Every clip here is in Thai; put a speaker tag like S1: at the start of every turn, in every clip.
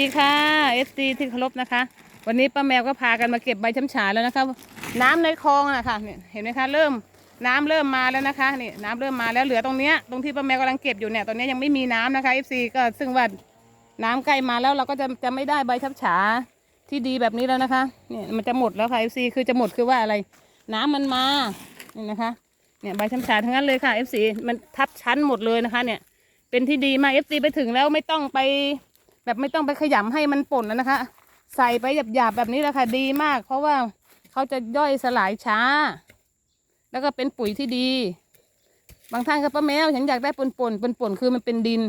S1: ดีค่ะเอฟซีที่เคารพนะคะ วันนี้ป้าแมวก็พากันมาเก็บใบช้ำฉาแล้วนะคะ น้ำในคลองนะคะเนี่ยเห็นไหมคะเริ่มน้ำเริ่มมาแล้วนะคะนี่น้ำเริ่มมาแล้วเหลือตรงเนี้ยตรงที่ป้าแมวกำลังเก็บอยู่เนี่ยตอนนี้ยังไม่มีน้ำนะคะเอฟซีก็ซึ่งว่าน้ำใกล้มาแล้วเราก็จะจะไม่ได้ใบช้ำฉาที่ดีแบบนี้แล้วนะคะเนี่ยมันจะหมดแล้วค่ะเอฟซีคือจะหมดคือว่าอะไร น้ำมันมานี่นะคะเนี่ยใบช้ำฉาทั้งนั้นเลยค่ะเอฟซีมันทับชั้นหมดเลยนะคะเนี่ยเป็นที่ดีมากเอฟซีไปถึงแล้วไม่ต้องไป แบบไม่ต้องไปขยำให้มันป่นแล้วนะคะ ใส่ไปหยาบๆแบบนี้แหละค่ะดีมาก เพราะว่าเขาจะย่อยสลายช้า แล้วก็เป็นปุ๋ยที่ดี บางท่านก็ป้าแมวฉันอยากได้ป่นป่นป่นป่นคือมันเป็นดิน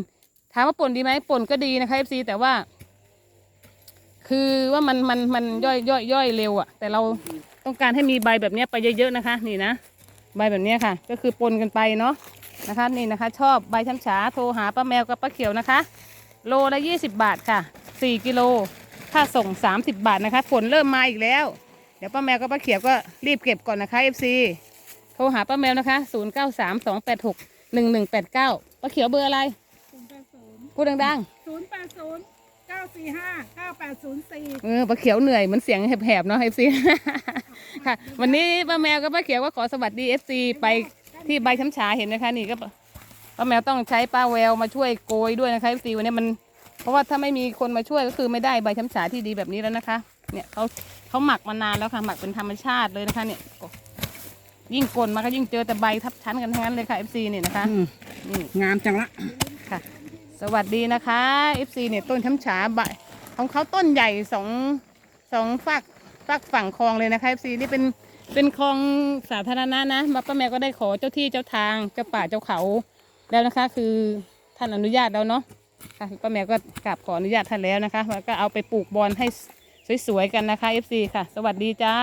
S1: ถามว่าป่นดีไหมป่นก็ดีนะคะเอฟซีแต่ว่า คือว่ามันมันมันย่อยย่อยย่อยเร็วอะแต่เราต้องการให้มีใบแบบนี้ไปเยอะๆนะคะ นี่นะใบแบบนี้ค่ะ ก็คือปนกันไปเนาะนะคะ นี่นะคะ ชอบใบช้ำฉาโทรหาป้าแมวกับป้าเขียวนะคะ โลละยี่สิบบาทค่ะสี่กิโลค่าส่งสามสิบบาทนะคะฝนเริ่มมาอีกแล้ว เดี๋ยวป้าแมวกับป้าเขียวก็รีบเก็บก่อนนะคะ FC โทรหาป้าแมวนะคะศูนย์เก้าสามสองแปดหกหนึ่งหนึ่งแปดเก้าป้าเขียวเบอร์อะไร
S2: ศูนย์แปดศูนย์
S1: พูดดัง
S2: ศูนย์แปดศูนย์เก้าสี่ห้าเก้าแปดศูนย์สี่
S1: ๆเออป้าเขียวเหนื่อยเหมือนเสียงแหบๆเนาะ FC ค่ะ วันนี้ป้าแมวกับป้าเขียวก็ขอสวัสดี FC ไปที่ใบช้ำฉาเห็นไหมคะนี่ก็ ป้าแมวต้องใช้ป้าแววมาช่วยโกยด้วยนะคะ FC วันนี้มัน เพราะว่าถ้าไม่มีคนมาช่วยก็คือไม่ได้ใบช้ำฉาที่ดีแบบนี้แล้วนะคะ เนี่ยเขาเขาหมักมานานแล้วค่ะ หมักเป็นธรรมชาติเลยนะคะเนี่ยยิ่งกลนมาก็ยิ่งเจอแต่ใบทับชั้นกันทั้งนั้นเลยค่ะ FC เนี่ยนะคะ
S3: อืม
S1: นี่
S3: งามจังละ
S1: ค่ะ สวัสดีนะคะ FC เนี่ยต้นช้ำฉาใบของเขาต้นใหญ่สองสองฝักฝักฝั่งคลองเลยนะคะ FC นี่เป็นเป็นคลองสาธารณะนะมาป้าแม่ก็ได้ขอเจ้าที่เจ้าทางเจ้าป่าเจ้าเขา แล้วนะคะ คือท่านอนุญาตแล้วเนาะค่ะป้าแมวก็กราบขออนุญาตท่านแล้วนะคะแล้วก็เอาไปปลูกบอลให้สวยๆกันนะคะ FC ค่ะ สวัสดีจ้า